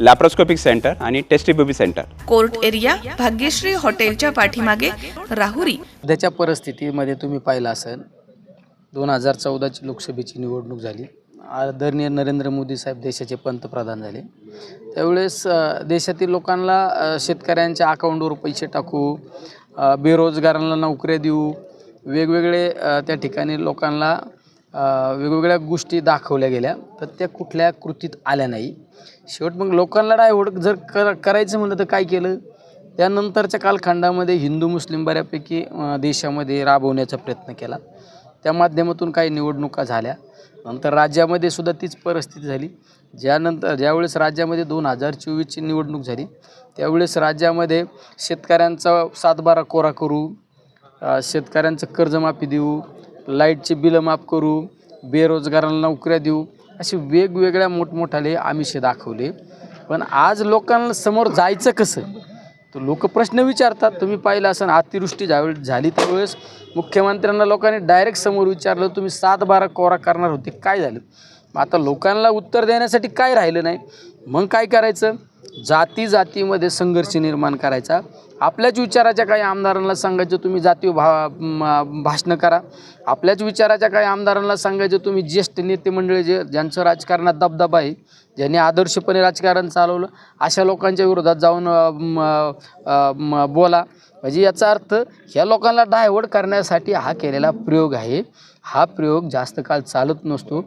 Laparoscopic centre आणि test tube baby centre court area Bhagyashree हॉटेलच्या पाठीमागे राहुरी. सध्याच्या परिस्थितीमध्ये तुम्ही पाहिलं असेल दोन हजार चौदाची लोकसभेची निवडणूक झाली. आदरणीय नरेंद्र मोदी साहेब देशाचे पंतप्रधान झाले. त्यावेळेस देशातील लोकांना शेतकऱ्यांच्या अकाउंटवर पैसे टाकू बेरोजगारांना नोकऱ्या देऊ वेगवेगळे त्या ठिकाणी लोकांना वेगवेगळ्या गोष्टी दाखवल्या गेल्या तर त्या कुठल्या कृतीत आल्या नाही. शेवट मग लोकांना डायव्हर्ट जर कर करायचं म्हणलं तर काय केलं? त्यानंतरच्या कालखंडामध्ये हिंदू मुस्लिम बऱ्यापैकी देशामध्ये राबवण्याचा प्रयत्न केला. त्या माध्यमातून काही निवडणुका झाल्या. नंतर राज्यामध्ये सुद्धा तीच परिस्थिती झाली. ज्यानंतर ज्यावेळेस राज्यामध्ये दोन हजार चोवीसची निवडणूक झाली त्यावेळेस राज्यामध्ये शेतकऱ्यांचा सातबारा कोरा करू शेतकऱ्यांचं कर्जमाफी देऊ लाईटचे बिलं माफ करू बेरोजगारांना नोकऱ्या देऊ असे वेगवेगळ्या मोठमोठाले आमिषे दाखवले. पण आज लोकांना समोर जायचं कसं? तर लोक प्रश्न विचारतात. तुम्ही पाहिलं असं अतिवृष्टी ज्यावेळी झाली त्यावेळेस मुख्यमंत्र्यांना लोकांनी डायरेक्ट समोर विचारलं तुम्ही सात बारा कोरा करणार होते. काय झालं? आता लोकांना उत्तर देण्यासाठी काय राहिलं नाही? मग काय करायचं? जाती जातीमध्ये संघर्ष निर्माण करायचा. आपल्याच विचाराच्या काही आमदारांना सांगायचं तुम्ही जातीय भा भाषणं करा. आपल्याच विचाराच्या काही आमदारांना सांगायचं तुम्ही ज्येष्ठ नेते मंडळी जे ज्यांचं राजकारणात दबदबा आहे ज्यांनी आदर्शपणे राजकारण चालवलं अशा लोकांच्या विरोधात जाऊन म, म, बोला. म्हणजे याचा अर्थ ह्या लोकांना डायव्हर्ट करण्यासाठी हा केलेला प्रयोग आहे. हा प्रयोग जास्त काळ चालत नसतो.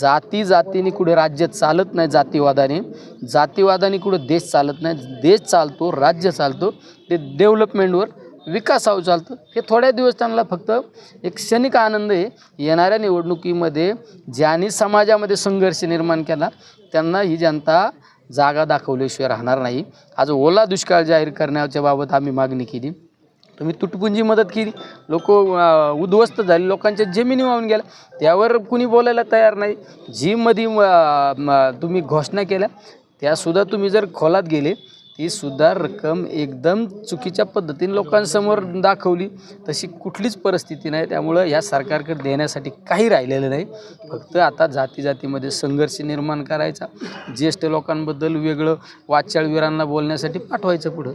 जाती जातीने कुठे राज्य चालत नाही जातीवादाने. जातीवादाने कुठं देश चालत नाही. देश चालतो राज्य चालतो. ते डेव्हलपमेंटवर विकासावर चालतं. हे थोड्या दिवस त्यांना फक्त एक क्षणिक आनंद आहे. येणाऱ्या निवडणुकीमध्ये ज्यांनी समाजामध्ये संघर्ष निर्माण केला त्यांना ही जनता जागा दाखवल्याशिवाय राहणार नाही. आज ओला दुष्काळ जाहीर करण्याच्या बाबत आम्ही मागणी केली. तुम्ही तुटपुंजी मदत केली. लोक उद्ध्वस्त झाले. लोकांच्या जमिनी वाहून गेल्या. त्यावर कुणी बोलायला तयार नाही. जी मध्ये तुम्ही घोषणा केल्या त्यासुद्धा तुम्ही जर खोलात गेले ती सुद्धा रक्कम एकदम चुकीच्या पद्धतीने लोकांसमोर दाखवली. तशी कुठलीच परिस्थिती नाही. त्यामुळं या सरकारकडे देण्यासाठी काही राहिलेलं नाही. फक्त आता जाती जातीमध्ये संघर्ष निर्माण करायचा. ज्येष्ठ लोकांबद्दल वेगळं वाचाळवीरांना बोलण्यासाठी पाठवायचं पुढं.